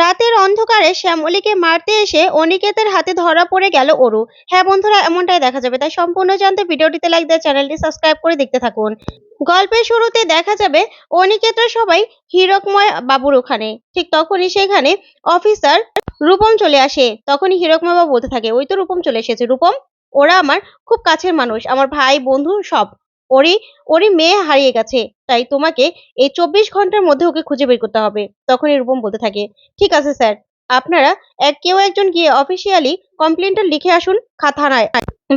রাতের অন্ধকারে শ্যামলীকে মারতে এসে অনিকেতের হাতে ধরা পড়ে গেল অরু। হ্যাঁ বন্ধুরা, এমনটাই দেখা যাবে। তাই সম্পূর্ণ জানতে ভিডিওটিতে লাইক দিয়ে চ্যানেলটি সাবস্ক্রাইব করে দেখতে থাকুন। গল্পের শুরুতে দেখা যাবে অনিকেতরা সবাই হিরকময় বাবুর ওখানে। ঠিক তখনই সেখানে অফিসার রূপম চলে আসে। তখনই হিরকময় বাবু বলতে থাকে, ওই তো রূপম চলে এসেছে। রূপম, ওরা আমার খুব কাছের মানুষ। আমার ভাই, বন্ধু, সব। ওরই ওরই মেয়ে হারিয়ে গেছে। তাই তোমাকে এই চব্বিশ ঘণ্টার মধ্যে ওকে খুঁজে বের করতে হবে। তখনই রূপম বলতে থাকে, ঠিক আছে স্যার, আপনারা এক, কেউ একজন গিয়ে অফিসিয়ালি কমপ্লেনটা লিখে আসুন থানায়।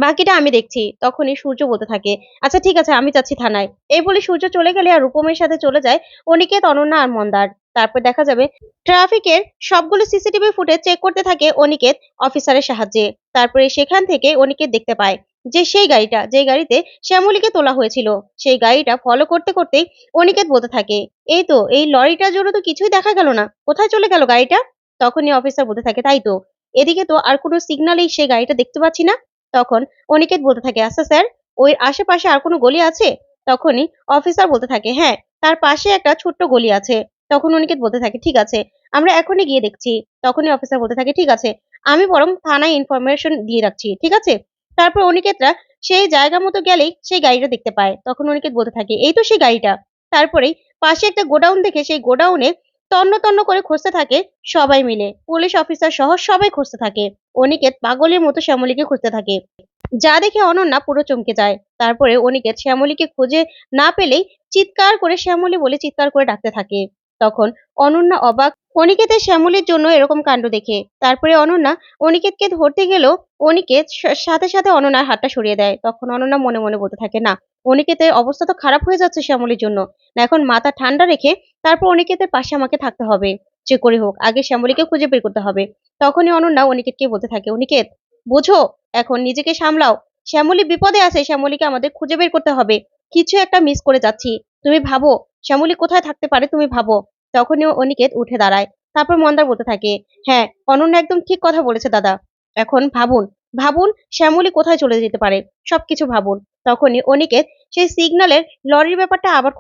বাকিটা আমি দেখছি। তখনই সূর্য বলতে থাকে আচ্ছা ঠিক আছে, আমি যাচ্ছি থানায়। এই বলে সূর্য চলে গেলে আর রূপমের সাথে চলে যায় অনিকেত, অনন্যা আর মন্দার। তারপর দেখা যাবে ট্রাফিকের সবগুলো সিসিটিভি ফুটেজ চেক করতে থাকে অনিকেত অফিসারের সাহায্যে। তারপরে সেখান থেকে অনিকেত দেখতে পায় যে সেই গাড়িটা, যে গাড়িতে শ্যামলীকে তোলা হয়েছিল, সেই গাড়িটা ফলো করতে করতেই অনিকেত বলতে থাকে, এই তো, এই লরিটার জন্য তো কিছুই দেখা গেল না, কোথায় চলে গেল গাড়িটা? তখনই অফিসার বলতে থাকে, তাই তো, এদিকে তো আর কোনো সিগনালেই সেই গাড়িটা দেখতে পাচ্ছি না। তখন অনিকেত বলতে থাকে আচ্ছা স্যার ওই আশেপাশে আর কোনো গলি আছে? তখনই অফিসার বলতে থাকে হ্যাঁ তার পাশে একটা ছোট্ট গলি আছে। তখন অনিকেত বলতে থাকে, ঠিক আছে, আমরা এখনই গিয়ে দেখছি। তখনই অফিসার বলতে থাকে, ঠিক আছে, আমি বরং থানায় ইনফরমেশন দিয়ে রাখছি, ঠিক আছে? তারপর অনিকেতরা সেই জায়গা মতো গেলেই সেই গাড়িটা দেখতে পায়। তখন অনিকেত বলতে থাকে, এই তো সেই গাড়িটা। তারপরেই পাশে একটা গোডাউন দেখে সেই গোডাউনে তন্ন তন্ন করে খুঁজতে থাকে সবাই মিলে। পুলিশ অফিসার সহ সবাই খুঁজতে থাকে। অনিকেত পাগলের মতো শ্যামলীকে খুঁজতে থাকে। যা দেখে অনন্যা পুরো চমকে যায়। তারপরে অনিকেত শ্যামলীকে খুঁজে না পেলেই চিৎকার করে শ্যামলী বলে চিৎকার করে ডাকতে থাকে। তখন অনন্যা অবাক অনিকেতের শ্যামলীর জন্য এরকম কাণ্ড দেখে। তারপরে অনন্যা অনিকেতকে ধরতে গেলেও অনিকেত সাথে সাথে অনন্যার হাতটা সরিয়ে দেয়। তখন অনন্যা মনে মনে বলতে থাকে, না, অনিকেতের অবস্থা তো খারাপ হয়ে যাচ্ছে শ্যামলীর জন্য। না, এখন মাথা ঠান্ডা রেখে তারপর অনিকেতের পাশে আমাকে থাকতে হবে। যে করে হোক, আগে শ্যামলীকে খুঁজে বের করতে হবে। তখনই অনন্যা অনিকেতকে বলতে থাকে, অনিকেত, বোঝো, এখন নিজেকে সামলাও। শ্যামলী বিপদে আছে, শ্যামলীকে আমাদের খুঁজে বের করতে হবে। কিছু একটা মিস করে যাচ্ছি। তুমি ভাবো, শ্যামলী কোথায় থাকতে পারে তুমি ভাবো। তখনই অনিকেত উঠে দাঁড়ায়। তারপর মন্দার বলতে থাকে হ্যাঁ অনন্যা একদম ঠিক কথা বলেছে দাদা। এখন ভাবুন ভাবুন শ্যামলী কোথায় চলে যেতে পারে? সবকিছু ভাবুন। তখনই অনিকেত সেই সিগন্যালের লরির ব্যাপারটা আবার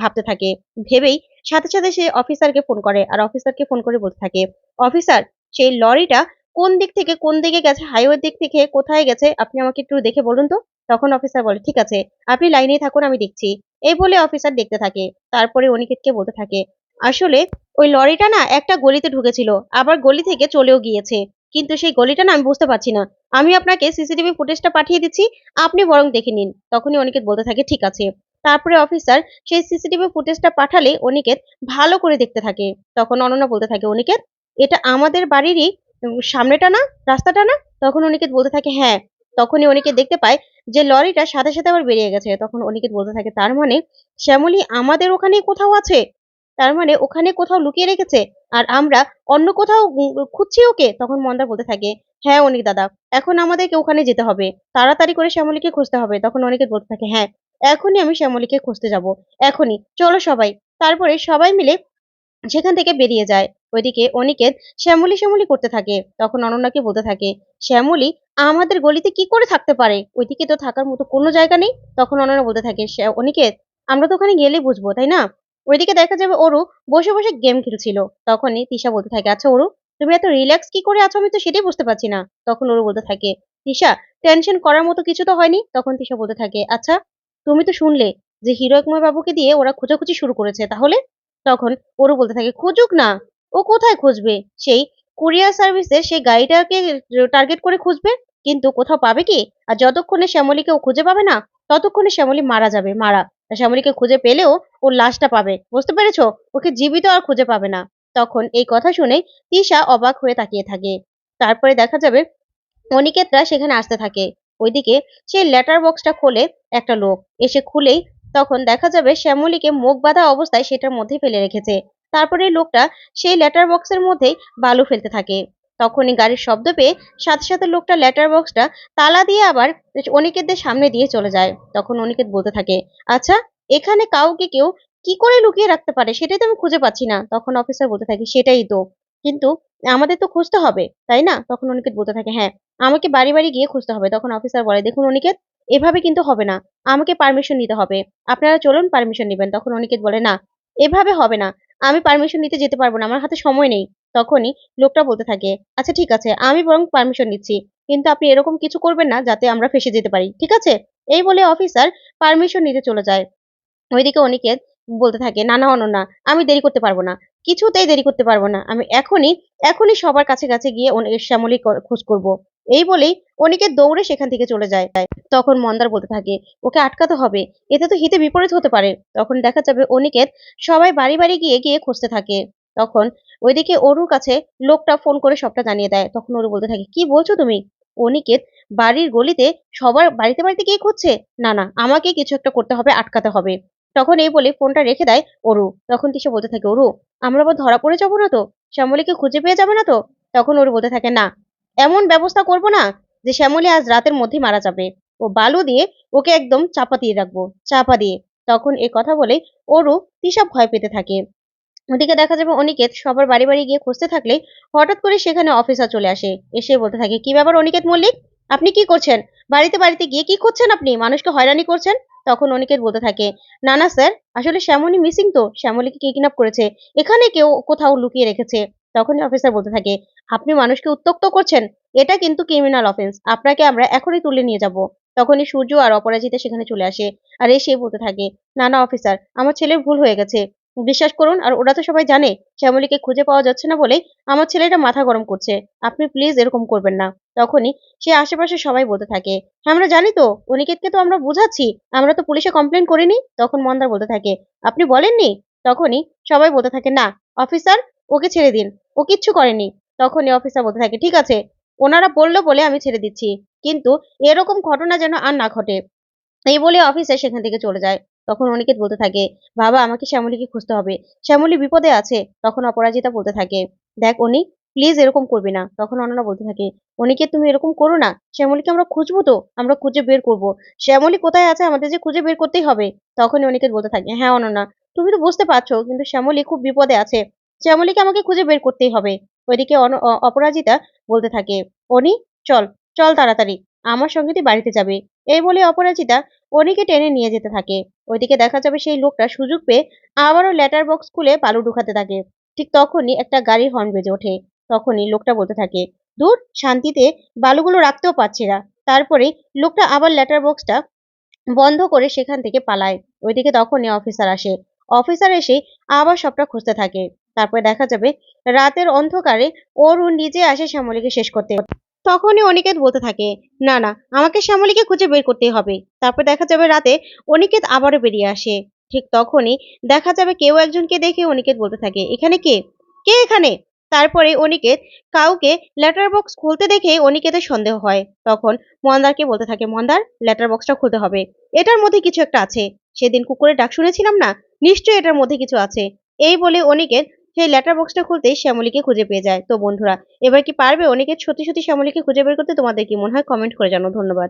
ভাবতে থাকে। ভেবেই সাথে সাথে সে অফিসারকে ফোন করে আর অফিসারকে ফোন করে বলতে থাকে অফিসার সেই লরিটা কোন দিক থেকে, কোন দিকে গেছে? হাইওয়ের দিক থেকে কোথায় গেছে? আপনি আমাকে একটু দেখে বলুন তো? তখন অফিসার বলে, ঠিক আছে, আপনি লাইনেই থাকুন, আমি দেখছি। এই বলে অফিসার দেখতে থাকে। তারপরে অনিকেতকে বলতে থাকে আসলে ওই লরিটা না একটা গলিতে ঢুকেছিল, আবার গলি থেকে চলেও গিয়েছে। কিন্তু সেই গলিটা না আমি বুঝতে পারছি না। আমি আপনাকে সিসিটিভি ফুটেজটা পাঠিয়ে দিচ্ছি, আপনি বরং দেখে নিন। তখনই অনিকেত বলতে থাকে, ঠিক আছে। তারপরে অফিসার সেই সিসিটিভি ফুটেজটা পাঠালে অনিকেত ভালো করে দেখতে থাকে। তখন অনন্যা বলতে থাকে, অনিকেত, এটা আমাদের বাড়িরই সামনেটা না, রাস্তাটা না? তখন অনিকেত বলতে থাকে হ্যাঁ। তখনই অনিকেত দেখতে পায় যে লরিটা সাথে সাথে আবার বেরিয়ে গেছে। তখন অনিকেত বলতে থাকে, তার মানে শ্যামলী আমাদের ওখানে কোথাও আছে? তার মানে ওখানে কোথাও লুকিয়ে রেখেছে আর আমরা অন্য কোথাও খুঁজছি ওকে, তখন মন্দার বলতে থাকে হ্যাঁ অনিক দাদা, এখন আমাদেরকে ওখানে যেতে হবে। তাড়াতাড়ি করে শ্যামলীকে খুঁজতে হবে। তখন অনিকেত বলতে থাকে হ্যাঁ এখনই আমি শ্যামলীকে খুঁজতে যাব, এখনই, চলো সবাই। তারপরে সবাই মিলে সেখান থেকে বেরিয়ে যায়। ওইদিকে অনিকেত শ্যামলি শ্যামলী করতে থাকে। তখন অনন্যাকে বলতে থাকে, শ্যামলী, আমাদের গলিতে কি করে থাকতে পারে? ওইদিকে তো থাকার মতো কোনো জায়গা নেই। তখন অনন্যা বলতে থাকে, "শ্যা- অনিকেত, আমরা তো ওখানে গেলেই বুঝব, তাই না? ওইদিকে দেখা যাবে ওরু বসে বসে গেম খেলছিল। তখনই তিশা বলতে থাকে আচ্ছা ওরু তুমি এত রিল্যাক্স কি করে আছো? আমি তো সেটাই বুঝতে পারছি না। তখন ওরু বলতে থাকে, তিশা টেনশন করার মতো কিছু তো হয়নি? তখন তিশা বলতে থাকে আচ্ছা তুমি তো শুনলে যে হিরো একময় বাবুকে দিয়ে ওরা খোঁজাখুঁজি শুরু করেছে, তাহলে? তখন ওরু বলতে থাকে, খুঁজুক না, ও কোথায় খুঁজবে? সেই কুরিয়ার সার্ভিসের সেই গাড়িটাকে টার্গেট করে খুঁজবে? কিন্তু কোথাও পাবে কি? আর যতক্ষণে শ্যামলীকে ও খুঁজে পাবে না, ততক্ষণে শ্যামলী মারা যাবে, মারা। শ্যামলীকে খুঁজে পেলেও ওর লাশটা পাবে। বুঝতে পেরেছ? ওকে জীবিত আর খুঁজে পাবে না। তখন এই কথা শুনে তিশা অবাক হয়ে তাকিয়ে থাকে। তারপরে দেখা যাবে অনিকেতরা সেখানে আসতে থাকে। ওইদিকে সেই লেটার বক্সটা খোলে একটা লোক। এসে খুলেই তখন দেখা যাবে শ্যামলীকে মুখ বাঁধা অবস্থায় সেটার মধ্যে ফেলে রেখেছে। তারপরে লোকটা সেই লেটার বক্সের মধ্যেই বালু ফেলতে থাকে। তখনই গাড়ির শব্দ পেয়ে সাথে সাথে লোকটা লেটার বক্সটা তালা দিয়ে আবার অনিকেতদের সামনে দিয়ে চলে যায়। তখন অনিকেত বলতে থাকে আচ্ছা এখানে কাউকে কেউ কি করে লুকিয়ে রাখতে পারে সেটাই তো আমি খুঁজে পাচ্ছি না। তখন অফিসার বলতে থাকে, সেটাই তো। কিন্তু আমাদের তো খুঁজতে হবে, তাই না? তখন অনিকেত বলতে থাকে হ্যাঁ আমাকে বাড়ি বাড়ি গিয়ে খুঁজতে হবে। তখন অফিসার বলে, দেখুন অনিকেত, এভাবে কিন্তু হবে না। আমাকে পারমিশন নিতে হবে। আপনারা চলুন পারমিশন নেবেন। তখন অনিকেত বলে, না, এভাবে হবে না। আমি পারমিশন নিতে যেতে পারব না। আমার হাতে সময় নেই। তখনই লোকটা বলতে থাকে আচ্ছা ঠিক আছে, আমি বরং পারমিশন নিচ্ছি, কিন্তু আপনি এরকম কিছু করবেন না যাতে আমরা ফেসে যেতে পারি, ঠিক আছে? এই বলে অফিসার পারমিশন নিতে চলে যায়। ওইদিকে অনিকেত বলতে থাকে, না না, অনন্যা, আমি দেরি করতে পারব না, কিছুতেই দেরি করতে পারব না, আমি এখনই এখনই সবার কাছে কাছে গিয়ে শ্যামলী খোঁজ করব। এই বলেই অনিকেত দৌড়ে সেখান থেকে চলে যায়। তখন মন্দার বলতে থাকে, ওকে আটকাতে হবে, এতে তো হিতে বিপরীত হতে পারে। তখন দেখা যাবে অনিকেত সবাই বাড়ি বাড়ি গিয়ে গিয়ে খুঁজতে থাকে। তখন ওইদিকে অরুর কাছে লোকটা ফোন করে সবটা জানিয়ে দেয়। তখন ওরু বলতে থাকে, কি বলছো তুমি? অনিকেত বাড়ির গলিতে সবার বাড়িতে বাড়িতে গিয়ে খুঁজছে? না না, আমাকে কিছু একটা করতে হবে, আটকাতে হবে। তখন এই বলে ফোনটা রেখে দেয় অরু। তখন তিশা বলতে থাকে, অরু, আমরা আবার ধরা পড়ে যাব না তো? শ্যামলীকে খুঁজে পেয়ে যাবে না তো? তখন অরু বলতে থাকে, না, এমন ব্যবস্থা করব না যে শ্যামলী আজ রাতের মধ্যেই মারা যাবে। ও বালু দিয়ে ওকে একদম চাপা দিয়ে রাখব, চাপা দিয়ে। তখন এই কথা বলে অরু তিশা ভয় পেতে থাকে। ওদিকে দেখা যাবে অনিকেত সবার বাড়ি বাড়ি গিয়ে খুঁজতে থাকলে হঠাৎ করে সেখানে অফিসার চলে আসে, এসে বলতে থাকে, কি ব্যাপার অনিকেত মল্লিক? আপনি কি করছেন? বাড়িতে বাড়িতে গিয়ে কি করছেন আপনি? মানুষকে হয়রানি করছেন? তখন অনিকেত বলতে থাকে, না না স্যার আসলে শ্যামলী মিসিং তো। শ্যামলীকে কে কিডন্যাপ করেছে? এখানে কেউ কোথাও লুকিয়ে রেখেছে। তখনই অফিসার বলতে থাকে, আপনি মানুষকে উত্তক্ত করছেন? এটা কিন্তু ক্রিমিনাল অফেন্স আপনাকে আমরা এখনই তুলে নিয়ে যাব। তখনই সূর্য আর অপরাজিতা সেখানে চলে আসে। আর এসে বলতে থাকে, না না অফিসার আমার ছেলের ভুল হয়ে গেছে। বিশ্বাস করুন, আর ওরা তো সবাই জানে শ্যামলীকে খুঁজে পাওয়া যাচ্ছে না বলে আমার ছেলেটা মাথা গরম করছে। আপনি প্লিজ এরকম করবেন না। তখনই সে আশেপাশে সবাই বলতে থাকে হ্যাঁ আমরা জানি তো, অনিকেতকে তো আমরা বুঝাচ্ছি, আমরা তো পুলিশে কমপ্লেন করিনি? তখন মন্দার বলতে থাকে, আপনি বলেননি? তখনই সবাই বলতে থাকে, না অফিসার ওকে ছেড়ে দিন, ও কিচ্ছু করেনি। তখনই অফিসার বলতে থাকে, ঠিক আছে, ওনারা বলল বলে আমি ছেড়ে দিচ্ছি, কিন্তু এরকম ঘটনা যেন আর না ঘটে। এই বলে অফিসে সেখান থেকে চলে যায়। তখন অনিকেত বলতে থাকে, বাবা, আমাকে শ্যামলীকে খুঁজতে হবে। শ্যামলী বিপদে আছে। তখন অপরাজিতা বলতে থাকে, দেখ অনি প্লিজ এরকম করবি না। তখন অনন্যা বলতে থাকে অনিকে তুমি এরকম করো না। শ্যামলীকে আমরা খুঁজবো তো, আমরা খুঁজে বের করব। শ্যামলী কোথায় আছে আমাদের যে খুঁজে বের করতেই হবে? তখনই অনিকেত বলতে থাকে হ্যাঁ অনন্যা, তুমি তো বুঝতে পারছ, কিন্তু শ্যামলী খুব বিপদে আছে। শ্যামলীকে আমাকে খুঁজে বের করতেই হবে। ওইদিকে অপরাজিতা বলতে থাকে, অনি, চল চল তাড়াতাড়ি। আমার সঙ্গে তুই বাড়িতে যাবে। এই বলে অপরাজিতা অনিকে টেনে নিয়ে যেতে থাকে। ওইদিকে দেখা যাবে সেই লোকটা সুযোগ পেয়ে আবারও লেটার বক্স খুলে বালু ঢুকাতে থাকে। ঠিক তখনই একটা গাড়ির হর্ন বেজে ওঠে। তখনই লোকটা বলতে থাকে, দূর, শান্তিতে বালুগুলো রাখতেও পারছি না। তারপরে লোকটা আবার লেটার বক্সটা বন্ধ করে সেখান থেকে পালায়। ওইদিকে তখনই অফিসার আসে। অফিসার এসে আবার সবটা খুঁজতে থাকে। তারপরে দেখা যাবে রাতের অন্ধকারে অরু নিজে আসে শ্যামলীকে শেষ করতে। তখনই অনিকেত বলতে থাকে, না না, আমাকে শ্যামলীকে খুঁজে বের করতেই হবে। তারপর দেখা যাবে রাতে অনিকেত আবারও বেরিয়ে আসে। ঠিক তখনই দেখা যাবে কেউ একজনকে দেখে অনিকেত বলতে থাকে, এখানে কে? কে এখানে? তারপরে অনিকেত কাউকে লেটার বক্স খুলতে দেখে অনিকেতের সন্দেহ হয়। তখন মন্দারকে বলতে থাকে, মন্দার, লেটার বক্সটা খুলতে হবে। এটার মধ্যে কিছু একটা আছে। সেদিন কুকুরের ডাক শুনেছিলাম না? নিশ্চয়ই এটার মধ্যে কিছু আছে। এই বলে অনিকেত সেই লেটার বক্সটা খুলতেই শ্যামলীকে খুঁজে পেয়ে যায়। তো বন্ধুরা, এবার কি পারবে? অনিকেত সত্যি সত্যি শ্যামলীকে খুঁজে বের করতে তোমাদের কি মনে হয়? কমেন্ট করে জানো ধন্যবাদ।